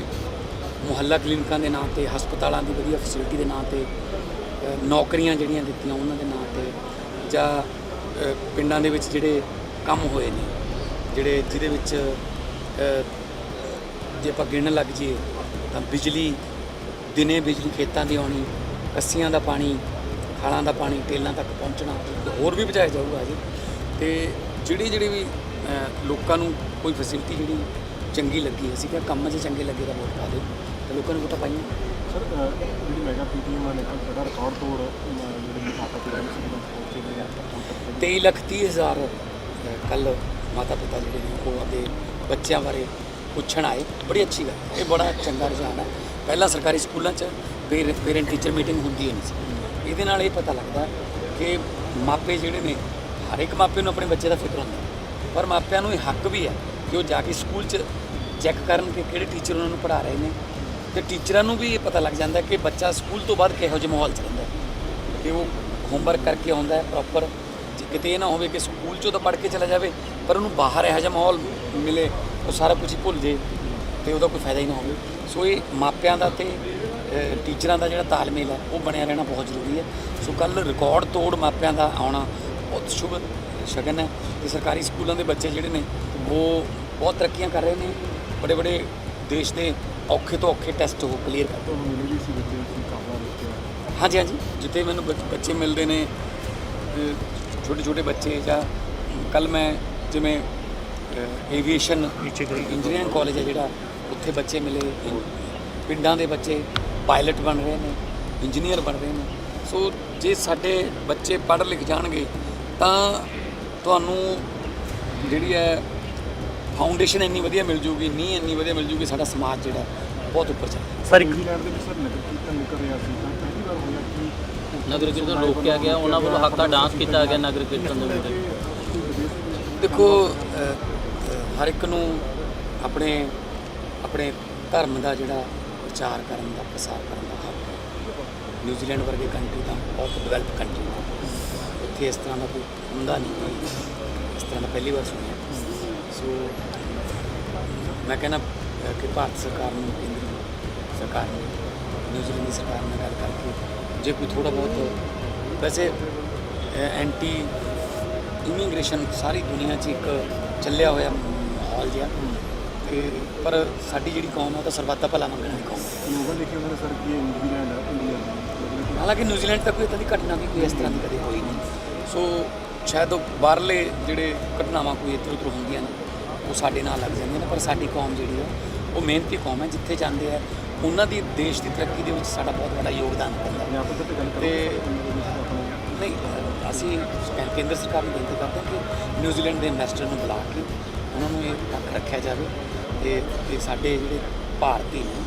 Speaker 5: ਮੁਹੱਲਾ ਕਲੀਨਿਕਾਂ ਦੇ ਨਾਂ ਤੇ, ਹਸਪਤਾਲਾਂ ਦੀ ਵਧੀਆ ਫੈਸਿਲਿਟੀ ਦੇ ਨਾਂ ਤੇ ਨੌਕਰੀਆਂ ਜਿਹੜੀਆਂ ਦਿੱਤੀਆਂ ਉਹਨਾਂ ਦੇ ਨਾਂ ਤੇ ਜਾਂ ਪਿੰਡਾਂ ਦੇ ਵਿੱਚ ਜਿਹੜੇ ਕੰਮ ਹੋਏ ਨੇ ਜਿਹੜੇ ਜਿਹਦੇ ਵਿੱਚ ਜੇ ਆਪਾਂ ਗਿਣਨ ਲੱਗ ਜਾਈਏ ਤਾਂ ਬਿਜਲੀ ਦਿਨੇ ਬਿਜਲੀ ਖੇਤਾਂ ਦੀ ਆਉਣੀ ਕੱਸੀਆਂ ਦਾ ਪਾਣੀ ਖਾਲਾਂ ਦਾ ਪਾਣੀ ਟੇਲਾਂ ਤੱਕ ਪਹੁੰਚਣਾ ਹੋਰ ਵੀ ਬਚਾਇਆ ਜਾਊਗਾ ਜੀ। ਤੇ ਜਿਹੜੀ ਜਿਹੜੀ ਵੀ ਲੋਕਾਂ ਨੂੰ ਕੋਈ ਫੈਸਿਲਿਟੀ ਜਿਹੜੀ ਚੰਗੀ ਲੱਗੀ ਅਸੀਂ ਕਿਹਾ ਕੰਮ 'ਚ ਚੰਗੇ ਲੱਗੇ ਤਾਂ ਵੋਟ ਪਾ ਦਿਓ। ਤੇ ਲੋਕਾਂ ਨੇ ਵੋਟਾਂ ਪਾਈਆਂ।
Speaker 7: ਸਰ ਜਿਹੜੀ ਮੈਗਾ ਪੀਟੀਐਮ ਨੇ ਬੜਾ ਰਿਕਾਰਡ ਤੋੜ ਜਿਹੜੀ ਤੱਕ
Speaker 5: 23 ਲੱਖ 30 ਹਜ਼ਾਰ ਕੱਲ ਮਾਤਾ ਪਿਤਾ ਜਿਹੜੇ ਨੇ ਉਹ ਆਪਦੇ ਬੱਚਿਆਂ ਬਾਰੇ ਪੁੱਛਣ ਆਏ। ਬੜੀ ਅੱਛੀ ਗੱਲ ਇਹ ਬੜਾ ਚੰਗਾ ਰੁਝਾਨ ਹੈ। ਪਹਿਲਾਂ ਸਰਕਾਰੀ ਸਕੂਲਾਂ 'ਚ ਪੇਰੈਂਟ ਟੀਚਰ ਮੀਟਿੰਗ ਹੁੰਦੀ ਨਹੀਂ ਸੀ। ਇਹਦੇ ਨਾਲ ਇਹ ਪਤਾ ਲੱਗਦਾ ਕਿ ਮਾਪੇ ਜਿਹੜੇ ਨੇ, ਹਰ ਇੱਕ ਮਾਪੇ ਨੂੰ ਆਪਣੇ ਬੱਚੇ ਦਾ ਫਿਕਰ ਹੁੰਦਾ। ਪਰ ਮਾਪਿਆਂ ਨੂੰ ਇਹ ਹੱਕ ਵੀ ਹੈ ਕਿ ਉਹ ਜਾ ਕੇ ਸਕੂਲ 'ਚ ਚੈੱਕ ਕਰਨ ਕਿ ਕਿਹੜੇ ਟੀਚਰ ਉਹਨਾਂ ਨੂੰ ਪੜ੍ਹਾ ਰਹੇ ਨੇ। ਤੇ ਟੀਚਰਾਂ ਨੂੰ ਵੀ ਇਹ ਪਤਾ ਲੱਗ ਜਾਂਦਾ ਕਿ ਬੱਚਾ ਸਕੂਲ ਤੋਂ ਬਾਅਦ ਕਿਹੋ ਜਿਹੇ ਮਾਹੌਲ 'ਚ ਰਹਿੰਦਾ ਹੈ। ਕਿ ਉਹ ਹੋਮਵਰਕ ਕਰਕੇ ਆਉਂਦਾ ਹੈ ਪ੍ਰੋਪਰ ਕਿਤੇ ਇਹ ਨਾ ਹੋਵੇ ਕਿ ਸਕੂਲ ਚੋਂ ਤਾਂ ਪੜ੍ਹ ਕੇ ਚਲਾ ਜਾਵੇ, ਪਰ ਉਹਨੂੰ ਬਾਹਰ ਇਹੋ ਜਿਹਾ ਮਾਹੌਲ ਮਿਲੇ, ਉਹ ਸਾਰਾ ਕੁਝ ਹੀ ਭੁੱਲ ਜੇ ਤੇ ਉਹਦਾ ਕੋਈ ਫਾਇਦਾ ਹੀ ਨਾ ਹੋਵੇ। ਸੋ ਇਹ ਮਾਪਿਆਂ ਦਾ ਤੇ ਟੀਚਰਾਂ ਦਾ ਜਿਹੜਾ ਤਾਲਮੇਲ ਹੈ, ਉਹ ਬਣਿਆ ਰਹਿਣਾ ਬਹੁਤ ਜ਼ਰੂਰੀ ਹੈ। ਸੋ ਕੱਲ ਰਿਕਾਰਡ ਤੋੜ ਮਾਪਿਆਂ ਦਾ ਆਉਣਾ ਬਹੁਤ ਸ਼ੁਭ ਸ਼ਗਨ ਹੈ ਤੇ ਸਰਕਾਰੀ ਸਕੂਲਾਂ ਦੇ ਬੱਚੇ ਜਿਹੜੇ ਨੇ, ਉਹ ਬਹੁਤ ਤਰੱਕੀਆਂ ਕਰ ਰਹੇ ਨੇ। ਬੜੇ ਬੜੇ ਦੇਸ਼ ਦੇ ਔਖੇ ਤੋਂ ਔਖੇ ਟੈਸਟ ਉਹ ਕਲੀਅਰ ਕਰ
Speaker 7: ਤੁਹਾਨੂੰ
Speaker 5: ਹਾਂਜੀ ਹਾਂਜੀ। ਜਿੱਥੇ ਮੈਨੂੰ ਬੱਚ- ਬੱਚੇ ਮਿਲਦੇ ਨੇ ਛੋਟੇ ਛੋਟੇ ਬੱਚੇ ਜਾਂ ਕੱਲ ਮੈਂ ਜਿਵੇਂ ਏਵੀਏਸ਼ਨ ਇੰਜੀਨੀਅਰਿੰਗ ਕਾਲਜ ਹੈ ਜਿਹੜਾ ਉੱਥੇ ਬੱਚੇ ਮਿਲੇ। ਪਿੰਡਾਂ ਦੇ ਬੱਚੇ ਪਾਇਲਟ ਬਣ ਰਹੇ ਨੇ ਇੰਜੀਨੀਅਰ ਬਣ ਰਹੇ ਨੇ। ਸੋ ਜੇ ਸਾਡੇ ਬੱਚੇ ਪੜ੍ਹ ਲਿਖ ਜਾਣਗੇ ਤਾਂ ਤੁਹਾਨੂੰ ਜਿਹੜੀ ਹੈ ਫਾਊਂਡੇਸ਼ਨ ਇੰਨੀ ਵਧੀਆ ਮਿਲ ਜੂਗੀ ਨੀਂਹ ਇੰਨੀ ਵਧੀਆ ਮਿਲ ਜੂਗੀ ਸਾਡਾ ਸਮਾਜ ਜਿਹੜਾ ਬਹੁਤ ਉੱਪਰ ਚੱਲੇ
Speaker 7: ਸਰ ਨਿਊਜ਼ੀਲੈਂਡ ਦੇ ਵਿੱਚ ਸਰ ਨਗਰ ਕੀਰਤਨ ਨਿਕਲ ਰਿਹਾ ਸੀ। ਤਾਂ ਪਹਿਲੀ ਵਾਰ ਹੋਇਆ ਕਿ
Speaker 6: ਨਗਰ ਕੀਰਤਨ ਰੋਕਿਆ ਗਿਆ, ਉਹਨਾਂ ਵੱਲੋਂ ਹੱਕਾ ਡਾਂਸ ਕੀਤਾ ਗਿਆ ਨਗਰ ਕੀਰਤਨ ਦੇ ਵਿੱਚ।
Speaker 5: ਦੇਖੋ ਹਰ ਇੱਕ ਨੂੰ ਆਪਣੇ ਆਪਣੇ ਧਰਮ ਦਾ ਜਿਹੜਾ ਪ੍ਰਚਾਰ ਕਰਨ ਦਾ, ਪ੍ਰਸਾਰ ਕਰਨ ਦਾ ਹੱਕ ਹੈ। ਨਿਊਜ਼ੀਲੈਂਡ ਵਰਗੇ ਕੰਟਰੀ ਦਾ ਬਹੁਤ ਡਿਵੈਲਪ ਕੰਟਰੀ ਹੈ ਉੱਥੇ ਇਸ ਤਰ੍ਹਾਂ ਦਾ ਕੋਈ ਹੁੰਦਾ ਨਹੀਂ ਕੋਈ ਇਸ ਤਰ੍ਹਾਂ ਦਾ ਪਹਿਲੀ ਵਾਰ ਸੁਣਿਆ। ਸੋ ਮੈਂ ਕਹਿੰਦਾ ਕਿ ਭਾਰਤ ਸਰਕਾਰ ਨੂੰ, ਕੇਂਦਰੀ ਸਰਕਾਰ ਨੂੰ, ਨਿਊਜ਼ੀਲੈਂਡ ਦੀ ਸਰਕਾਰ ਨਾਲ ਗੱਲ ਕਰਕੇ ਜੇ ਕੋਈ ਥੋੜਾ ਬਹੁਤ ਵੈਸੇ ਐਂਟੀ ਇਮੀਗ੍ਰੇਸ਼ਨ ਸਾਰੀ ਦੁਨੀਆ 'ਚ ਇੱਕ ਚੱਲਿਆ ਹੋਇਆ ਮਾਹੌਲ ਜਿਹਾ। ਤੇ ਪਰ ਸਾਡੀ ਜਿਹੜੀ ਕੌਮ ਹੈ ਉਹ ਤਾਂ ਸਰਬੱਤ ਦਾ ਭਲਾ ਮੰਗਣ ਦੀ ਕੌਮ।
Speaker 7: ਸਲੋਗਨ ਲਿਖੇ ਉਹਨਾਂ ਨੇ ਸਰ ਕਿ ਨਿਊਜ਼ੀਲੈਂਡ ਹੈ ਇੰਡੀਆ
Speaker 5: ਹਾਲਾਂਕਿ ਨਿਊਜ਼ੀਲੈਂਡ ਤੱਕ ਕੋਈ ਇਦਾਂ ਦੀ ਘਟਨਾ ਵੀ ਕੋਈ ਇਸ ਤਰ੍ਹਾਂ ਦੀ ਕਦੇ ਹੋਈ ਨਹੀਂ। ਸੋ ਸ਼ਾਇਦ ਉਹ ਬਾਹਰਲੇ ਜਿਹੜੇ ਘਟਨਾਵਾਂ ਕੋਈ ਇੱਧਰ ਉੱਧਰ ਹੁੰਦੀਆਂ ਨੇ ਉਹ ਸਾਡੇ ਨਾਲ ਲੱਗ ਜਾਂਦੀਆਂ ਨੇ ਪਰ ਸਾਡੀ ਕੌਮ ਜਿਹੜੀ ਹੈ ਉਹ ਮਿਹਨਤੀ ਕੌਮ ਹੈ ਜਿੱਥੇ ਜਾਂਦੇ ਆ ਉਹਨਾਂ ਦੀ ਦੇਸ਼ ਦੀ ਤਰੱਕੀ ਦੇ ਵਿੱਚ ਸਾਡਾ ਬਹੁਤ ਵੱਡਾ ਯੋਗਦਾਨ ਹੈ।
Speaker 7: ਤੇ
Speaker 5: ਨਹੀਂ ਅਸੀਂ ਕੇਂਦਰ ਸਰਕਾਰ ਨੂੰ ਬੇਨਤੀ ਕਰਦੇ ਹਾਂ ਕਿ ਨਿਊਜ਼ੀਲੈਂਡ ਦੇ ਇਨਵੈਸਟਰ ਨੂੰ ਬੁਲਾ ਕੇ ਉਹਨਾਂ ਨੂੰ ਇਹ ਤੱਕ ਰੱਖਿਆ ਜਾਵੇ ਤੇ ਤੇ ਸਾਡੇ ਜਿਹੜੇ ਭਾਰਤੀ ਨੇ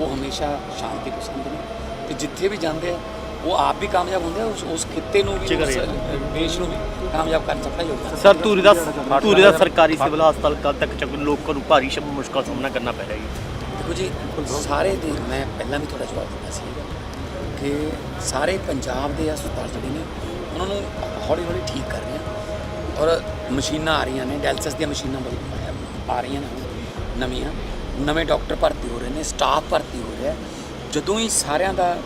Speaker 5: ਉਹ ਹਮੇਸ਼ਾ ਸ਼ਾਂਤੀ ਪਸੰਦ ਨੇ। ਤੇ ਜਿੱਥੇ ਵੀ ਜਾਂਦੇ ਆ ਉਹ ਆਪ ਵੀ ਕਾਮਯਾਬ ਹੁੰਦੇ ਆ ਉਸ ਉਸ ਖਿੱਤੇ ਨੂੰ ਵੀ ਦੇਸ਼ ਨੂੰ ਵੀ ਕਾਮਯਾਬ ਕਰਨ 'ਚ ਆਪਣਾ ਯੋਗਦਾਨ
Speaker 8: ਸਰ ਧੂਰੀ ਦਾ ਧੂਰੀ ਦਾ ਸਰਕਾਰੀ ਸਿਵਲ ਹਸਪਤਾਲ ਕੱਲ ਤੱਕ ਚੱਕ ਲੋਕਾਂ ਨੂੰ ਭਾਰੀ ਸ਼ਮ ਮੁਸ਼ਕਲ ਦਾ ਸਾਹਮਣਾ ਕਰਨਾ ਪੈ ਰਿਹਾ ਹੈ
Speaker 5: ਦੇਖੋ ਜੀ, ਸਾਰੇ ਦੇ ਮੈਂ ਪਹਿਲਾਂ ਵੀ ਤੁਹਾਡਾ ਜਵਾਬ ਦਿੱਤਾ ਸੀ ਕਿ ਸਾਰੇ ਪੰਜਾਬ ਦੇ ਹਸਪਤਾਲ ਜਿਹੜੇ ਨੇ, ਉਹਨਾਂ ਨੂੰ ਹੌਲੀ ਹੌਲੀ ਠੀਕ ਕਰ ਰਹੇ ਆ। ਔਰ ਮਸ਼ੀਨਾਂ ਆ ਰਹੀਆਂ ਨੇ, ਡੈਲਸਿਸ ਦੀਆਂ ਮਸ਼ੀਨਾਂ ਬੜੀ ਆ ਰਹੀਆਂ ਨੇ, ਨਵੀਆਂ। ਨਵੇਂ ਡਾਕਟਰ ਭਰਤੀ ਹੋ ਰਹੇ ਨੇ, ਸਟਾਫ ਭਰਤੀ ਹੋ ਰਿਹਾ। ਜਦੋਂ ਹੀ ਸਾਰਿਆਂ ਦਾ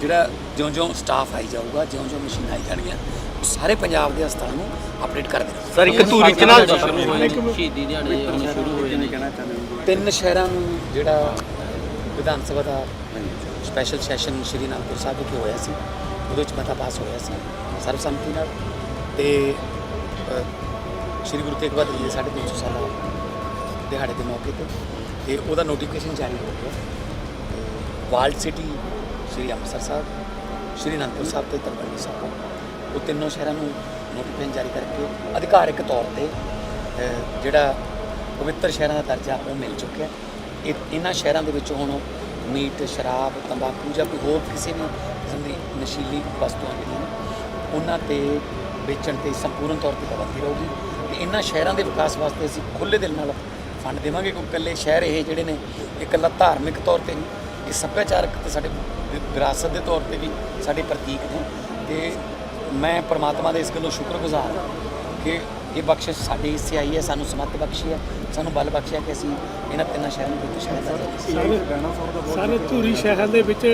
Speaker 5: ਜਿਹੜਾ ਜਿਉਂ-ਜਿਉਂ ਸਟਾਫ ਆਈ ਜਾਊਗਾ, ਜਿਉਂ-ਜਿਉਂ ਮਸ਼ੀਨਾਂ ਆਈ ਜਾਣਗੀਆਂ ਸਾਰੇ ਪੰਜਾਬ ਦੇ ਹਸਪਤਾਲਾਂ ਨੂੰ ਅਪਡੇਟ ਕਰ ਦੇਣਾ
Speaker 8: ਸਰ ਇੱਕ ਧੂਰੀ ਚ ਨਾਲ
Speaker 6: ਸ਼ੁਰੂ ਹੋਏ ਨੇ, ਸ਼ਹੀਦੀ ਦਿਹਾੜੇ ਹੁਣ ਸ਼ੁਰੂ ਹੋਏ ਨੇ।
Speaker 5: ਤਿੰਨ ਸ਼ਹਿਰਾਂ ਨੂੰ ਜਿਹੜਾ ਵਿਧਾਨ ਸਭਾ ਦਾ ਸਪੈਸ਼ਲ ਸੈਸ਼ਨ ਸ਼੍ਰੀ ਅਨੰਦਪੁਰ ਸਾਹਿਬ ਵਿਖੇ ਹੋਇਆ ਸੀ ਉਹਦੇ ਵਿੱਚ ਮਤਾ ਪਾਸ ਹੋਇਆ ਸੀ ਸਰਬਸੰਮਤੀ ਨਾਲ। ਤੇ ਸ਼੍ਰੀ ਗੁਰੂ ਤੇਗ ਬਹਾਦਰ ਜੀ ਦੇ 350 ਸਾਲਾ ਦਿਹਾੜੇ ਦੇ ਮੌਕੇ ਤੇ ਤੇ ਉਹਦਾ ਨੋਟੀਫਿਕੇਸ਼ਨ ਜਾਰੀ ਹੋ ਗਿਆ। ਵਾਲਡ ਸਿਟੀ ਸ਼੍ਰੀ ਅੰਮ੍ਰਿਤਸਰ ਸਾਹਿਬ ਸ਼੍ਰੀ ਅਨੰਦਪੁਰ ਸਾਹਿਬ ਤੇ ਤਲਵੰਡੀ ਸਾਹਿਬ। ਉਹ ਤਿੰਨੋਂ ਸ਼ਹਿਰਾਂ ਨੂੰ ਨੋਟੀਫਿਕੇਸ਼ਨ ਜਾਰੀ ਕਰਕੇ ਅਧਿਕਾਰਿਕ ਤੌਰ ਤੇ ਜਿਹੜਾ ਪਵਿੱਤਰ ਸ਼ਹਿਰਾਂ ਦਾ ਦਰਜਾ ਉਹ ਮਿਲ ਚੁੱਕਿਆ ਇਹ ਇਹਨਾਂ ਸ਼ਹਿਰਾਂ ਦੇ ਵਿੱਚ ਹੁਣ ਮੀਟ, ਸ਼ਰਾਬ, ਤੰਬਾਕੂ ਜਾਂ ਕੋਈ ਹੋਰ ਕਿਸੇ ਵੀ ਕਿਸਮ ਦੀ ਨਸ਼ੀਲੀ ਵਸਤੂਆਂ ਜਿਹੜੀਆਂ ਨੇ, ਉਹਨਾਂ ਤੇ ਵੇਚਣ ਤੇ ਸੰਪੂਰਨ ਤੌਰ ਤੇ ਪਾਬੰਦੀ ਰਹੂਗੀ। ਤੇ ਇਹਨਾਂ ਸ਼ਹਿਰਾਂ ਦੇ ਵਿਕਾਸ ਵਾਸਤੇ ਅਸੀਂ ਖੁੱਲ੍ਹੇ ਦਿਲ ਨਾਲ ਫੰਡ ਦੇਵਾਂਗੇ, ਕਿਉਂਕਿ ਇਕੱਲੇ ਸ਼ਹਿਰ ਇਹ ਜਿਹੜੇ ਨੇ, ਇਹ ਇਕੱਲਾ ਧਾਰਮਿਕ ਤੌਰ ਤੇ ਨਹੀਂ, ਇਹ ਸੱਭਿਆਚਾਰਕ ਤੇ ਸਾਡੇ ਵਿਰਾਸਤ ਦੇ ਤੌਰ ਤੇ ਵੀ ਸਾਡੇ ਪ੍ਰਤੀਕ ਨੇ। ਤੇ ਮੈਂ ਪ੍ਰਮਾਤਮਾ ਦੇ ਇਸ ਗੱਲੋਂ ਸ਼ੁਕਰਗੁਜ਼ਾਰ ਹਾਂ ਕਿ ਇਹ ਬਖਸ਼ਿਸ਼ ਸਾਡੇ ਹਿੱਸੇ ਆਈ ਹੈ ਸਾਨੂੰ ਸਮੱਤ ਬਖਸ਼ੀ ਹੈ ਸਾਨੂੰ ਬਲ ਬਖਸ਼ਿਆ ਕਿ ਅਸੀਂ ਇਹਨਾਂ ਤਿੰਨਾਂ ਸ਼ਹਿਰਾਂ ਨੂੰ ਵਿੱਚ ਸ਼ਹਿਰ ਦਾ
Speaker 7: ਸਾਰੇ
Speaker 9: ਧੂਰੀ ਸ਼ਹਿਰ ਦੇ ਵਿੱਚ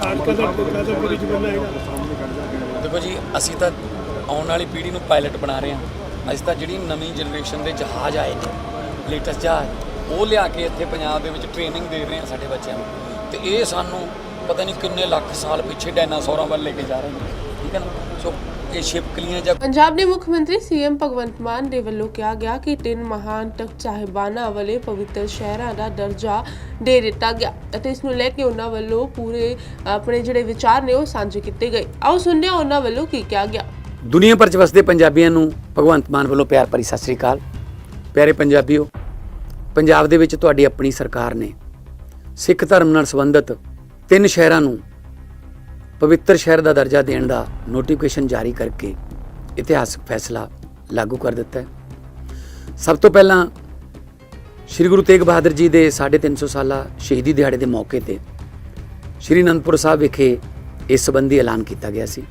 Speaker 9: ਫਾਟਕਾਂ ਦਾ ਟੋਕਾ ਦਾ ਬ੍ਰਿਜ ਬਣਾਏਗਾ
Speaker 7: ਸਾਹਮਣੇ ਕਰ ਜਾ
Speaker 5: ਦੇਖੋ ਜੀ ਅਸੀਂ ਤਾਂ ਆਉਣ ਵਾਲੀ ਪੀੜ੍ਹੀ ਨੂੰ ਪਾਇਲਟ ਬਣਾ ਰਹੇ ਹਾਂ। ਅਸੀਂ ਤਾਂ ਜਿਹੜੀ ਨਵੀਂ ਜਨਰੇਸ਼ਨ ਦੇ ਜਹਾਜ਼ ਆਏ ਨੇ ਲੇਟੈਸਟ ਜਹਾਜ਼ ਉਹ ਲਿਆ ਕੇ ਇੱਥੇ ਪੰਜਾਬ ਦੇ ਵਿੱਚ ਟ੍ਰੇਨਿੰਗ ਦੇ ਰਹੇ ਹਾਂ ਸਾਡੇ ਬੱਚਿਆਂ ਨੂੰ। ਤੇ ਇਹ ਸਾਨੂੰ ਪਤਾ ਨਹੀਂ ਕਿੰਨੇ ਲੱਖ ਸਾਲ ਪਿੱਛੇ ਡਾਇਨਾਸੌਰਾਂ ਵੱਲ ਲੈ ਕੇ ਜਾ ਰਹੇ ਨੇ। ਠੀਕ ਹੈ ਨਾ? ਸੋ ਇਹ ਛਿਪਕਲੀਆਂ ਜਾਂ
Speaker 1: ਪੰਜਾਬ ਦੇ ਮੁੱਖ ਮੰਤਰੀ ਸੀਐਮ ਭਗਵੰਤ ਮਾਨ ਦੇ ਵੱਲੋਂ ਕਿਹਾ ਗਿਆ ਕਿ ਤਿੰਨ ਮਹਾਨ ਤਖਤ ਸਾਹਿਬਾਨਾਂ ਵਾਲੇ ਪਵਿੱਤਰ ਸ਼ਹਿਰਾਂ ਦਾ ਦਰਜਾ ਦੇ ਦਿੱਤਾ ਗਿਆ ਅਤੇ ਇਸ ਨੂੰ ਲੈ ਕੇ ਉਹਨਾਂ ਵੱਲੋਂ ਪੂਰੇ ਆਪਣੇ ਜਿਹੜੇ ਵਿਚਾਰ ਨੇ ਉਹ ਸਾਂਝੇ ਕੀਤੇ ਗਏ। ਆਓ ਸੁਣਦੇ ਹਾਂ ਉਹਨਾਂ ਵੱਲੋਂ ਕੀ ਕਿਹਾ ਗਿਆ।
Speaker 5: ਦੁਨੀਆ ਭਰ ਚ ਵਸਦੇ ਪੰਜਾਬੀਆਂ ਨੂੰ ਭਗਵੰਤ ਮਾਨ ਵੱਲੋਂ ਪਿਆਰ ਭਰੀ ਸਤਿ ਸ੍ਰੀ ਅਕਾਲ। ਪਿਆਰੇ ਪੰਜਾਬੀਓ ਪੰਜਾਬ ਦੇ ਵਿੱਚ ਤੁਹਾਡੀ ਆਪਣੀ ਸਰਕਾਰ ਨੇ ਸਿੱਖ ਧਰਮ ਨਾਲ ਸੰਬੰਧਿਤ ਤਿੰਨ ਸ਼ਹਿਰਾਂ ਨੂੰ ਪਵਿੱਤਰ ਸ਼ਹਿਰ ਦਾ ਦਰਜਾ ਦੇਣ ਦਾ ਨੋਟੀਫਿਕੇਸ਼ਨ ਜਾਰੀ ਕਰਕੇ ਇਤਿਹਾਸਕ ਫੈਸਲਾ ਲਾਗੂ ਕਰ ਦਿੱਤਾ ਹੈ। ਸਭ ਤੋਂ ਪਹਿਲਾਂ ਸ੍ਰੀ ਗੁਰੂ ਤੇਗ ਬਹਾਦਰ ਜੀ ਦੇ 350 ਸਾਲਾ ਸ਼ਹੀਦੀ ਦਿਹਾੜੇ ਦੇ ਮੌਕੇ ਤੇ ਸ੍ਰੀ ਅਨੰਦਪੁਰ ਸਾਹਿਬ ਵਿਖੇ ਇਸ ਸੰਬੰਧੀ ਐਲਾਨ ਕੀਤਾ ਗਿਆ ਸੀ।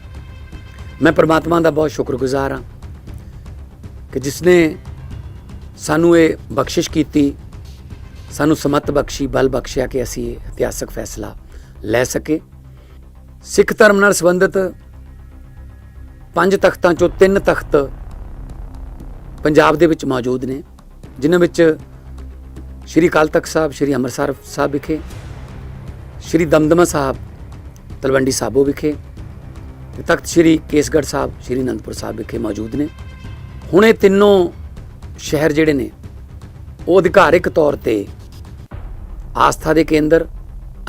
Speaker 5: ਮੈਂ ਪਰਮਾਤਮਾ ਦਾ ਬਹੁਤ ਸ਼ੁਕਰਗੁਜ਼ਾਰ ਹਾਂ ਕਿ ਜਿਸ ਨੇ ਸਾਨੂੰ ਇਹ ਬਖਸ਼ਿਸ਼ ਕੀਤੀ, ਸਾਨੂੰ ਸਮਤ ਬਖਸ਼ੀ, ਬਲ ਬਖਸ਼ਿਆ ਕਿ ਅਸੀਂ ਇਹ ਇਤਿਹਾਸਕ ਫੈਸਲਾ ਲੈ ਸਕੇ। ਸਿੱਖ ਧਰਮ ਨਾਲ ਸੰਬੰਧਿਤ ਪੰਜ ਤਖਤਾਂ ਚੋਂ ਤਿੰਨ ਤਖਤ ਪੰਜਾਬ ਦੇ ਵਿੱਚ ਮੌਜੂਦ ਨੇ, ਜਿਨ੍ਹਾਂ ਵਿੱਚ ਸ਼੍ਰੀ ਅਕਾਲ ਤਖਤ ਸਾਹਿਬ, ਸ਼੍ਰੀ ਅੰਮ੍ਰਿਤਸਰ ਸਾਹਿਬ ਵਿਖੇ, ਸ਼੍ਰੀ ਦਮਦਮਾ ਸਾਹਿਬ, ਤਲਵੰਡੀ ਸਾਬੋ ਵਿਖੇ ਤੇ ਤਖਤ ਸ੍ਰੀ ਕੇਸਗੜ੍ਹ ਸਾਹਿਬ, ਸ੍ਰੀ ਅਨੰਦਪੁਰ ਸਾਹਿਬ ਵਿਖੇ ਮੌਜੂਦ ਨੇ। ਹੁਣ ਇਹ ਤਿੰਨੋਂ ਸ਼ਹਿਰ ਜਿਹੜੇ ਨੇ, ਉਹ ਅਧਿਕਾਰਿਕ ਤੌਰ ਤੇ ਆਸਥਾ ਦੇ ਕੇਂਦਰ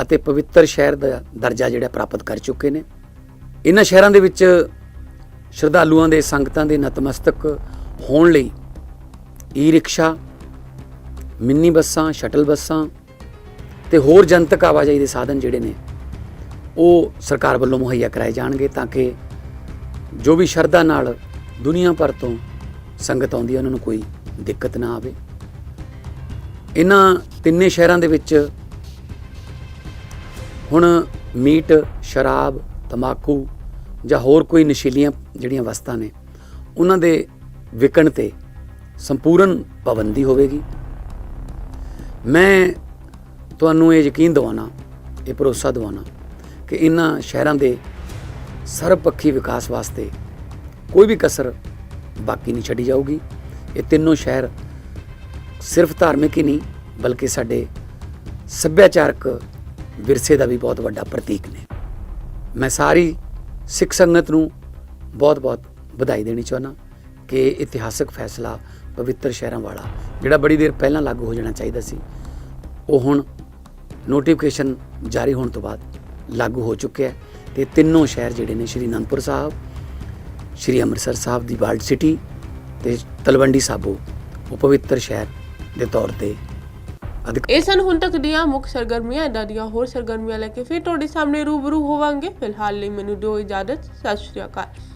Speaker 5: ਅਤੇ ਪਵਿੱਤਰ ਸ਼ਹਿਰ ਦਾ ਦਰਜਾ ਜਿਹੜਾ ਪ੍ਰਾਪਤ ਕਰ ਚੁੱਕੇ ਨੇ। ਇਹਨਾਂ ਸ਼ਹਿਰਾਂ ਦੇ ਵਿੱਚ ਸ਼ਰਧਾਲੂਆਂ ਦੇ ਸੰਗਤਾਂ ਦੇ ਨਤਮਸਤਕ ਹੋਣ ਲਈ ਈ ਰਿਕਸ਼ਾ ਮਿੰਨੀ ਬੱਸਾਂ, ਸ਼ਟਲ ਬੱਸਾਂ ਤੇ ਹੋਰ ਜਨਤਕ ਆਵਾਜਾਈ ਦੇ ਸਾਧਨ ਜਿਹੜੇ ਨੇ, ਉਹ ਸਰਕਾਰ ਵੱਲੋਂ ਮੁਹੱਈਆ ਕਰਾਏ ਜਾਣਗੇ ਤਾਂ ਕਿ ਜੋ ਵੀ ਸ਼ਰਧਾ ਨਾਲ ਦੁਨੀਆ ਭਰ ਤੋਂ ਸੰਗਤ ਆਉਂਦੀ ਹੈ, ਉਹਨਾਂ ਨੂੰ ਕੋਈ ਦਿੱਕਤ ਨਾ ਆਵੇ। ਇਹਨਾਂ ਤਿੰਨੇ ਸ਼ਹਿਰਾਂ ਦੇ ਵਿੱਚ ਹੁਣ ਮੀਟ, ਸ਼ਰਾਬ ਤਮਾਕੂ ਜਾਂ ਹੋਰ ਕੋਈ ਨਸ਼ੀਲੀਆਂ ਜਿਹੜੀਆਂ ਵਸਤਾਂ ਨੇ, ਉਹਨਾਂ ਦੇ ਵਿਕਣ ਤੇ ਸੰਪੂਰਨ ਪਾਬੰਦੀ ਹੋਵੇਗੀ। ਮੈਂ ਤੁਹਾਨੂੰ ਇਹ ਯਕੀਨ ਦਿਵਾਉਣਾ, ਇਹ ਭਰੋਸਾ ਦਿਵਾਉਣਾ ਕਿ ਇਹਨਾਂ ਸ਼ਹਿਰਾਂ ਦੇ ਸਰਬਪੱਖੀ ਵਿਕਾਸ ਵਾਸਤੇ ਕੋਈ ਵੀ ਕਸਰ ਬਾਕੀ ਨਹੀਂ ਛੱਡੀ ਜਾਊਗੀ। ਇਹ ਤਿੰਨੋਂ ਸ਼ਹਿਰ ਸਿਰਫ ਧਾਰਮਿਕ ਹੀ ਨਹੀਂ, ਬਲਕਿ ਸਾਡੇ ਸੱਭਿਆਚਾਰਕ ਵਿਰਸੇ ਦਾ ਵੀ ਬਹੁਤ ਵੱਡਾ ਪ੍ਰਤੀਕ ਨੇ। ਮੈਂ ਸਾਰੀ ਸਿੱਖ ਸੰਗਤ ਨੂੰ ਬਹੁਤ-ਬਹੁਤ ਵਧਾਈ ਦੇਣੀ ਚਾਹੁੰਦਾ ਕਿ ਇਤਿਹਾਸਕ ਫੈਸਲਾ ਪਵਿੱਤਰ ਸ਼ਹਿਰਾਂ ਵਾਲਾ, ਜਿਹੜਾ ਬੜੀ ਦੇਰ ਪਹਿਲਾਂ ਲਾਗੂ ਹੋ ਜਾਣਾ ਚਾਹੀਦਾ ਸੀ, ਉਹ ਹੁਣ ਨੋਟੀਫਿਕੇਸ਼ਨ ਜਾਰੀ ਹੋਣ ਤੋਂ ਬਾਅਦ ਲਾਗੂ ਹੋ ਚੁੱਕਿਆ ਹੈ ਤੇ ਤਿੰਨੋਂ ਸ਼ਹਿਰ ਜਿਹੜੇ ਨੇ, ਸ਼੍ਰੀ ਅਨੰਦਪੁਰ ਸਾਹਿਬ, ਸ਼੍ਰੀ ਅੰਮ੍ਰਿਤਸਰ ਸਾਹਿਬ ਦੀ ਵਰਲਡ ਸਿਟੀ ਤੇ ਤਲਵੰਡੀ ਸਾਬੋ, ਉਹ ਪਵਿੱਤਰ ਸ਼ਹਿਰ ਦੇ ਤੌਰ ਤੇ ਅਧਿਕ
Speaker 1: ਇਹ ਸਨ ਹੁਣ ਤੱਕ ਦੀਆਂ ਮੁੱਖ ਸਰਗਰਮੀਆਂ ਇਦਾਂ ਦੀਆਂ ਹੋਰ ਸਰਗਰਮੀਆਂ ਲੈ ਕੇ ਫਿਰ ਤੁਹਾਡੇ ਸਾਹਮਣੇ ਰੂਬਰੂ ਹੋਵਾਂਗੇ। ਫਿਲਹਾਲ ਲਈ ਮੈਨੂੰ ਦਿਓ ਇਜਾਜ਼ਤ। ਸਤਿ ਸ਼੍ਰੀ ਅਕਾਲ।